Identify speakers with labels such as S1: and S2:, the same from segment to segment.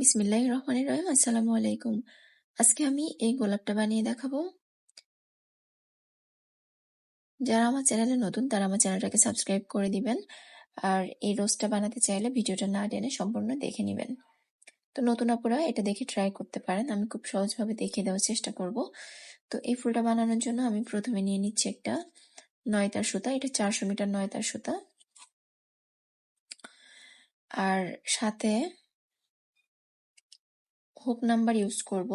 S1: বিসমিল্লাহির রহমানির রহিম। আসসালামু আলাইকুম। আজকে আমি এই গোলাপটা বানিয়ে দেখাবো। যারা আমার চ্যানেলে নতুন, তারা আমার চ্যানেলটাকে সাবস্ক্রাইব করে দিবেন। আর এই রোজটা বানাতে চাইলে ভিডিওটা না টেনে সম্পূর্ণ দেখে নেবেন। তো নতুন আপুরা, এটা দেখে ট্রাই করতে পারেন। আমি খুব সহজভাবে দেখিয়ে দেওয়ার চেষ্টা করব। তো এই ফুলটা বানানোর জন্য আমি প্রথমে নিয়ে নিচ্ছি একটা নয়তার সুতা। এটা চারশো মিটার নয়তার সুতা। আর সাথে হুক নাম্বার ইউজ করব।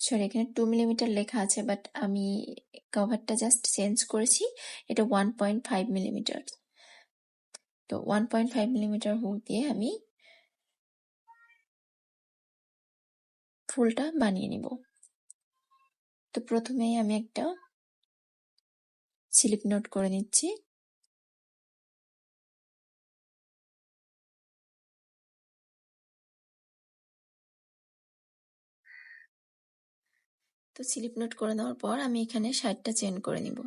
S1: সরি এখানে টু মিলিমিটার লেখা আছে বাট আমি কভারটা জাস্ট চেঞ্জ করেছি। এটা ওয়ান পয়েন্ট ফাইভ মিলিমিটার তো one point five millimetre hook দিয়ে আমি ফুলটা বানিয়ে নিব। তো প্রথমেই আমি একটা স্লিপ নোট করে নিচ্ছি। তো স্লিপ নোট করে নেওয়ার পর আমি এখানে ষাটটা চেন করে নিব।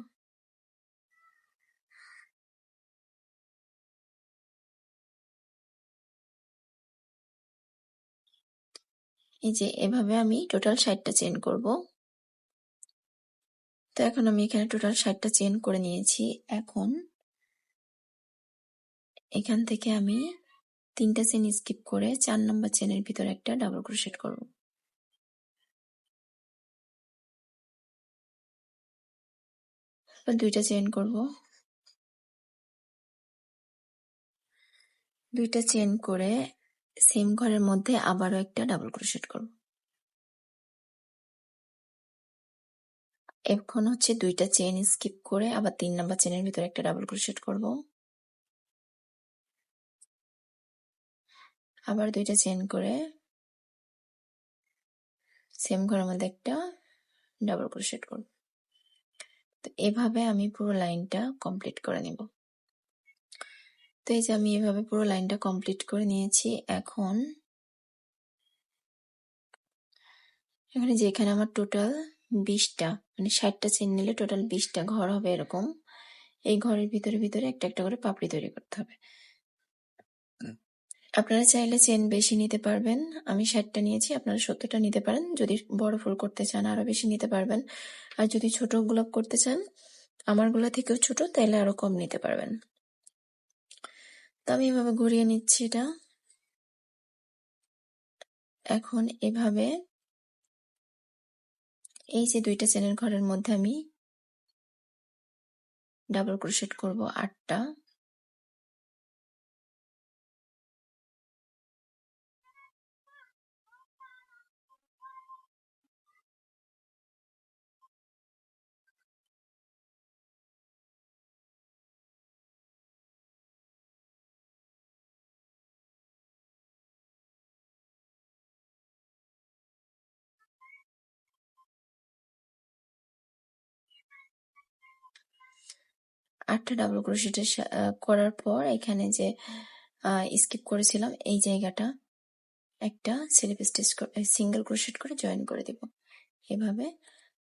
S1: এই যে এভাবে আমি টোটাল ষাটটা চেন করব। তো এখন আমি এখানে টোটাল ষাটটা চেন করে নিয়েছি। এখন এখান থেকে আমি তিনটা চেন স্কিপ করে চার নম্বর চেনের ভিতরে একটা ডাবল ক্রোশেট করব। দুইটা চেন করব। দুইটা চেন করে সেম ঘরের মধ্যে আবারও একটা ডাবল ক্রোশেট করব। এখন হচ্ছে দুইটা চেন স্কিপ করে আবার তিন নাম্বার চেনের ভিতরে একটা ডাবল ক্রোশেট করব। আবার দুইটা চেন করে সেম ঘরের মধ্যে একটা ডাবল ক্রোশেট করব। তো এভাবে আমি পুরো লাইনটা কমপ্লিট করে নিব। তো এই যে আমি এভাবে পুরো লাইনটা কমপ্লিট করে নিয়েছি, এখন এখানে যেখানে আমার টোটাল বিশটা মানে ষাটটা চেন নিলে টোটাল বিশটা ঘর হবে এরকম। এই ঘরের ভিতরে ভিতরে একটা একটা করে পাপড়ি তৈরি করতে হবে। আপনারা চাইলে চেন বেশি নিতে পারবেন। আমি ষাটটা নিয়েছি, আপনারা সত্তরটা নিতে পারেন। যদি বড় ফুল করতে চান, আরও বেশি নিতে পারবেন। আর যদি ছোট গোলাপ করতে চান, আমারগুলো থেকেও ছোট, তাইলে আরও কম নিতে পারবেন। তো আমি এভাবে ঘুরিয়ে নিচ্ছি এটা। এখন এভাবে এই যে দুইটা চেনের ঘরের মধ্যে আমি ডাবল ক্রোশেট করব আটটা। আটটা ডাবল ক্রোশেট করার পর এখানে যে স্কিপ করেছিলাম, এই জায়গাটা একটা স্লিপ স্টিচ সিঙ্গেল ক্রোশেট করে জয়েন করে দিব। এভাবে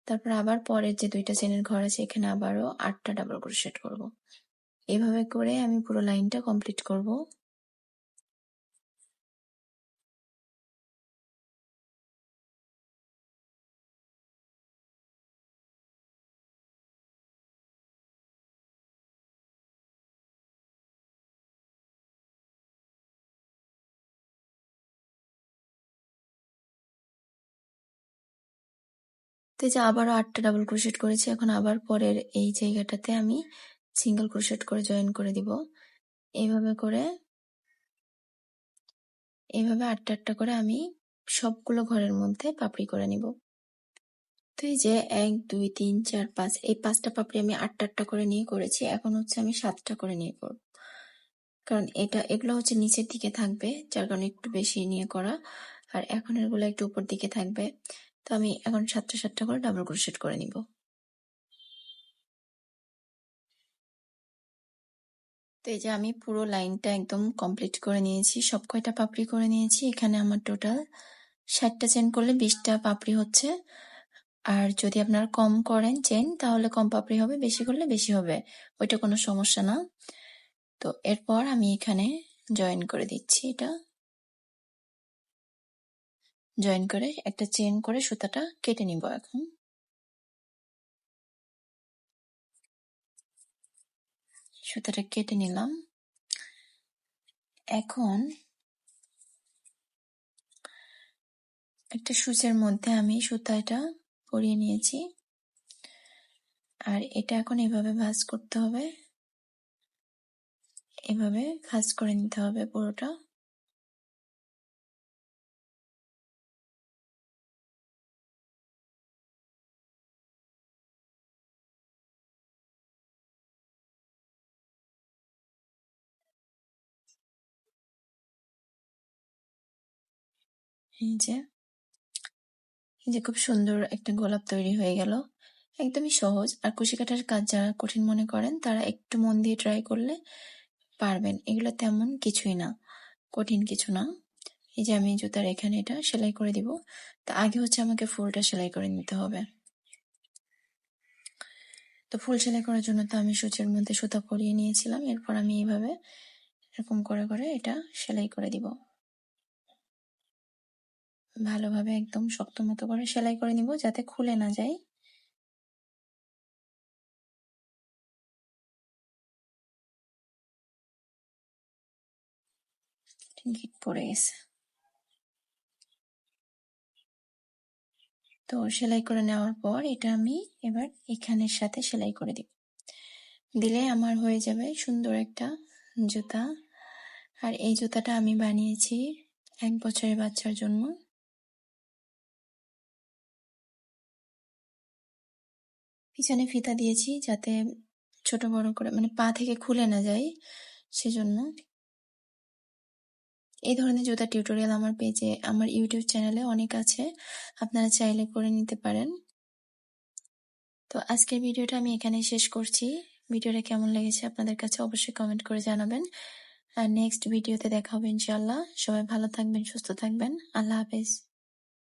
S1: তারপর আবার পরের যে দুইটা চেনের ঘর আছে, এখানে আবারও আটটা ডাবল ক্রোশেট করব। এভাবে করে আমি পুরো লাইনটা কমপ্লিট করব। তো যে আবারও আটটা ডাবল ক্রোশেট করেছি, এখন আবার পরের এই জায়গাটাতে আমি সিঙ্গেল ক্রোশেট করে জয়েন করে দিব। এইভাবে করে এইভাবে আটটা আটটা করে আমি সবগুলো ঘরের মধ্যে পাপড়ি করে নিব। তো এই যে এক, দুই, তিন, চার, পাঁচ, এই পাঁচটা পাপড়ি আমি আটটা আটটা করে নিয়ে করেছি, এখন হচ্ছে আমি সাতটা করে নিয়ে করব। কারণ এটা, এগুলো হচ্ছে নিচের দিকে থাকবে, যার কারণে একটু বেশি নিয়ে করা, আর এখন এগুলো একটু উপর দিকে থাকবে। তো আমি এখন সাতটা সাতটা করে ডাবল ক্রোশেট করে নিব। তো এই যে আমি পুরো লাইনটা একদম কমপ্লিট করে নিয়েছি, সব কয়টা পাপড়ি করে নিয়েছি, এখানে আমার টোটাল ষাটটা চেন করলে বিশটা পাপড়ি হচ্ছে। আর যদি আপনারা কম করেন চেন তাহলে কম পাপড়ি হবে, বেশি করলে বেশি হবে, ওইটা কোনো সমস্যা না। তো এরপর আমি এখানে জয়েন করে দিচ্ছি এটা। জয়েন করে একটা চেন করে সুতাটা কেটে নিব এখন। সুতাটা কেটে নিলাম। এখন একটা সূচের মধ্যে আমি সুতাটা পরিয়ে নিয়েছি। আর এটা এখন এভাবে ভাঁজ করতে হবে। এভাবে ভাঁজ করে নিতে হবে পুরোটা। এই যে এই যে খুব সুন্দর একটা গোলাপ তৈরি হয়ে গেল। একদমই সহজ। আর কুশি কাটার কাজ যারা কঠিন মনে করেন, তারা একটু মন দিয়ে ট্রাই করলে পারবেন। এগুলো তেমন কিছুই না, কঠিন কিছু না। এই যে আমি জুতার এখানে এটা সেলাই করে দিব। তা আগে হচ্ছে আমাকে ফুলটা সেলাই করে নিতে হবে। তো ফুল সেলাই করার জন্য তো আমি সূচের মধ্যে সুতা পরিয়ে নিয়েছিলাম। এরপর আমি এইভাবে এরকম করে করে এটা সেলাই করে দিব। ভালোভাবে একদম শক্ত মতো করে সেলাই করে নিব যাতে খুলে না যায়। তো সেলাই করে নেওয়ার পর এটা আমি এবার এখানের সাথে সেলাই করে দিব। দিলে আমার হয়ে যাবে সুন্দর একটা জুতা। আর এই জুতাটা আমি বানিয়েছি এক বছরের বাচ্চার জন্য। পিছনে ফিতা দিয়েছি যাতে ছোট বড় করে মানে পা থেকে খুলে না যায় সেজন্য। এই ধরনের জুতা টিউটোরিয়াল আমার পেজে, আমার ইউটিউব চ্যানেলে অনেক আছে, আপনারা চাইলে করে নিতে পারেন। তো আজকের ভিডিওটা আমি এখানে শেষ করছি। ভিডিওটা কেমন লেগেছে আপনাদের কাছে অবশ্যই কমেন্ট করে জানাবেন। আর নেক্সট ভিডিওতে দেখা হবে ইনশাল্লাহ সবাই ভালো থাকবেন, সুস্থ থাকবেন। আল্লাহ হাফেজ।